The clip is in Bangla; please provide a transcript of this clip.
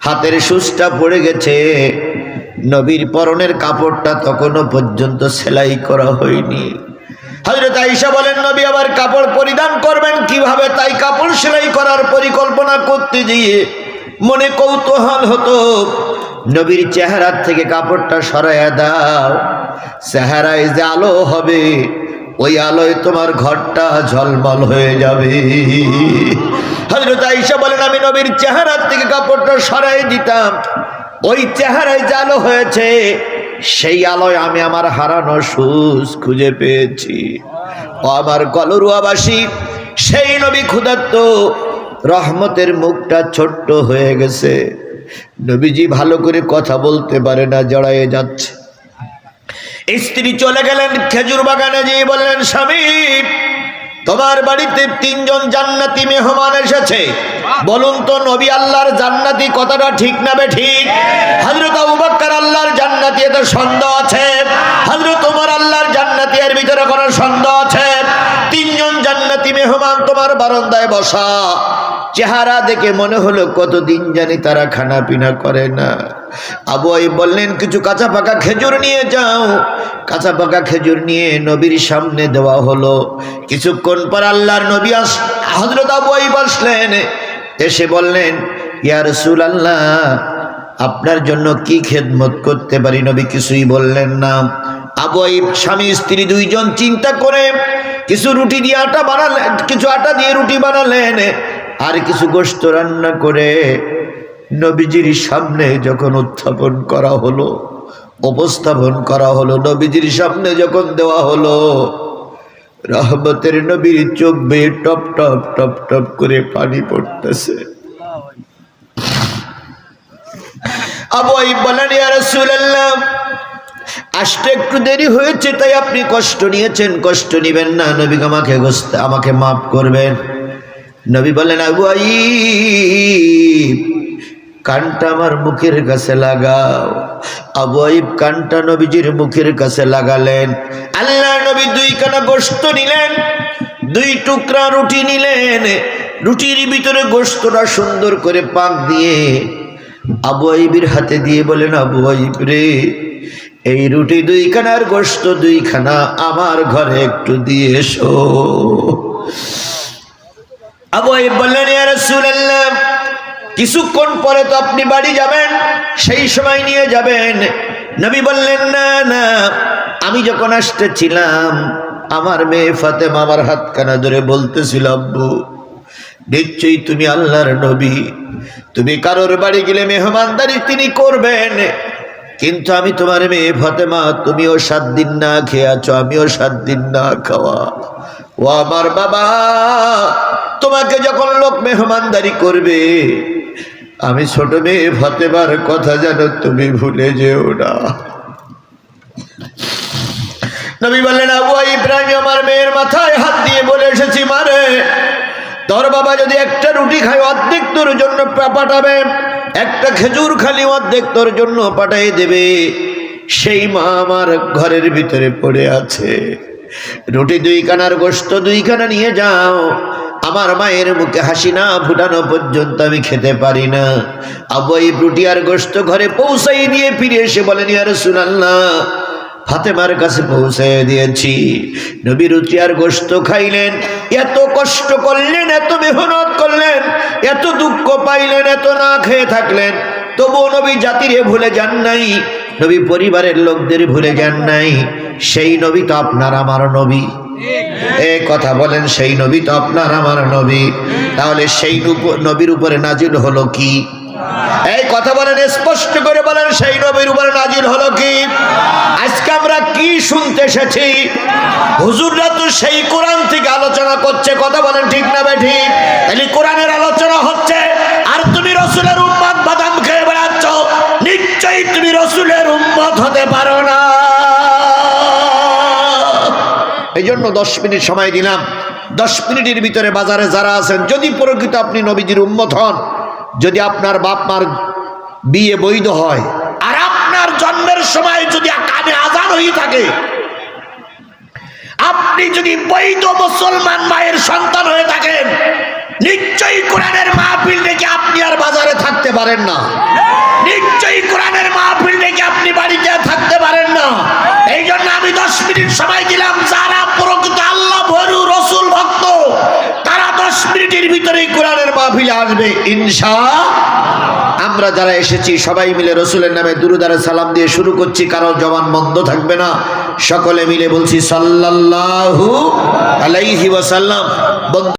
হাতের সুচটা পড়ে গেছে। নবীর পরনের কাপড়টা তখনও পর্যন্ত সেলাই করা হয়নি। হজরত আইসা বলেন, নবী আবার কাপড় পরিধান করবেন কীভাবে? তাই কাপড় সেলাই করার পরিকল্পনা করতে গিয়ে মনে কৌতূহল হতো। নবীর চেহারার থেকে কাপড়টা সরাইয়া দাও। চেহারায় যে আলো হবে, ওই আলোয় তোমার ঘরটা ঝলমল হয়ে যাবে। হজরত আইসা বলেন, আমি নবীর চেহারার থেকে কাপড়টা সরাই দিতাম। ওই চেহারায় জালো হয়েছে, সেই আলোয় আমি আমার হারানো সুস খুঁজে পেয়েছি। আমার কলরুয়াবাসী, সেই নবী ক্ষুধার্ত, রহমতের মুখটা ছোট্ট হয়ে গেছে। নবীজি ভালো করে কথা বলতে পারে না জড়াইয়ে যাচ্ছে। স্ত্রী চলে গেলেন খেজুর বাগানে যেয়ে বললেন, স্বামী তোমার বাড়িতে তিনজন জান্নাতি মেহমান এসেছে। বলুন তো নবী আল্লাহর জান্নাতি কথাটা ঠিক না বে ঠিক? হজরত আবু বকর আল্লাহর জান্নাতি এত সন্দেহ আছে? হজরত তোমার আল্লাহর জান্নাতি এর ভিতরে কোনো সন্দেহ আছে? তিনজন জান্নাতি মেহমান তোমার বারান্দায় বসা। চেহারা দেখে মনে হলো কতদিন জানি তারা খানা পিনা করে না। আবু আই বললেন, কিছু কাঁচা পাকা খেজুর নিয়ে যাও। কাঁচা পাকা খেজুর নিয়ে নবীর সামনে দেওয়া হলো। কিছুক্ষণ পর আল্লাহর নবী আস হজরত আবু আই বসলেন এসে বললেন, ইয়া রসুল আল্লাহ আপনার জন্য কি খেদমত করতে পারি? নবী কিছুই বললেন না। আবু আইব, স্বামী, স্ত্রী দুইজন চিন্তা করে কিছু রুটি দিয়ে আটা বানালেন, কিছু আটা দিয়ে রুটি বানালেন, আর কিছু গোস্ত রান্না করে নবীজির সামনে যখন উত্থাপন করা হলো, উপস্থাপন করা হলো, নবীজির সামনে যখন দেওয়া হলো, রহমতের নবীর চোখ বেয়ে টপ টপ টপ টপ করে পানি পড়তেছে। আবু আইব বলেন, ইয়া রাসূলুল্লাহ, আসতে একটু দেরি হয়েছে, তাই আপনি কষ্ট নিয়েছেন, কষ্ট নিবেন না। নবী আমাকে আমাকে মাফ করবেন। নবী বলেন, আবু আইব কানটা আমার মুখের কাছে লাগাও। আবু আইব কানটা নবীজির মুখের কাছে লাগালেন। আল্লাহ নবী দুই কানা গোস্ত নিলেন, দুই টুকরা রুটি নিলেন। রুটির ভিতরে গোস্তটা সুন্দর করে পাক দিয়ে আবু আইবির হাতে দিয়ে বলেন, আবু আইব রে, এই রুটি দুইখানার গোস্ত দুইখানা আমার ঘরে একটু দিয়ে এসো। আবু আইব বললেন কিছুক্ষণ পরে তো আপনি বাড়ি যাবেন, সেই সময় নিয়ে যাবেন। নবী বললেন, না না, আমি যখন আসতেছিলাম, আমার মেয়ে ফাতেমা আমার হাতখানা ধরে বলতেছিল, আব্বু, নিশ্চয়ই তুমি আল্লাহর নবী। তুমি কারোর বাড়ি গেলে মেহমানদারি তিনি করবেন। কিন্তু আমি তোমার মেয়ে ফাতেমা, তুমিও সাত দিন না খেয়ে আছো, আমিও সাত দিন না খাওয়া। ও আমার বাবা, তোমাকে যখন লোক মেহমানদারি করবে আমি ছোট মেয়ে, ফাতেমার কথা জানো তুমি ভুলে যেও না। নবী বললেন, আবু ইব্রাহিম, আমার মেয়ের মাথায় হাত দিয়ে বলে এসেছি মারে তোর বাবা যদি একটা রুটি খায়, অর্ধেক তোর জন্য পাঠাবে। একটা খেজুর খালি অর্ধেক তোর জন্য পাঠাই দেবে। সেই মা আমার ঘরের ভিতরে পড়ে আছে। রুটি দুই দুইখানার গোস্ত দুইখানা নিয়ে যাও। আমার মায়ের মুখে হাসি না, ফুটানো পর্যন্ত আমি খেতে পারি না। আবু এই রুটি আর গোস্ত ঘরে পৌঁছাই দিয়ে ফিরে এসে বলেন আর শুনাল্লাহ ফাতেমার কাছে পৌঁছে দিয়েছি। নবী রুচি আর গোস্ত খাইলেন, এত কষ্ট করলেন, এত মেহনত করলেন, এত দুঃখ পাইলেন, এত না খেয়ে থাকলেন। তবুও নবী জাতিরে ভুলে যান নাই, নবী পরিবারের লোকদের ভুলে যান নাই। সেই নবী তো আপনার আমার নবী। এ কথা বলেন, সেই নবী তো আপনার আমার নবী। তাহলে সেই নবীর উপরে নাজিল হলো কি? এই কথা বলেন, স্পষ্ট করে বলেন, সেই নবীর উপরে নাজিল হলো কি? আজকে আমরা কি শুনতে এসেছি? হুজুররা তো সেই কোরআন থেকে আলোচনা করছে, কথা বলেন ঠিক না বে ঠিক? তাহলে কোরআনের আলোচনা হচ্ছে, আর তুমি রসুলের উম্মত বাদাম খেয়ে বেড়াচ্ছ, নিশ্চয়ই তুমি রসুলের উম্মত হতে পারো না। এই জন্য দশ মিনিট সময় দিলাম। দশ মিনিটের ভিতরে বাজারে যারা আছেন, যদি প্রকৃত আপনি নবীজির উম্মত হন, যদি আপনার বাপ মার বিয়ে বৈধ হয়, আর আপনার জন্মের সময় যদি কানে আজান হয়ে থাকে, আপনি যদি বৈধ মুসলমান মায়ের সন্তান হয়ে থাকেন, নিশ্চয়ই কোরআনের মাহফিল ডেকে আপনি আর বাজারে থাকতে পারেন না। নিশ্চয়ই কোরআনের মাহফিল ডেকে আপনি বাড়িতে থাকতে পারেন না। এই জন্য আমি দশ মিনিট সময় দিলাম যারা প্রকৃত আল্লাহ ভরু রসুল ভক্ত তারা দশ মিনিটের ভিতরেই কোরআনের মাহফিলে আসবে ইনশা আমরা যারা এসেছি, সবাই মিলে রসুলের নামে দুরুদারে সালাম দিয়ে শুরু করছি, কারও জবান বন্ধ থাকবে না। সকলে মিলে বলছি, সাল্লাল্লাহু আলাইহি ওয়াসাল্লাম।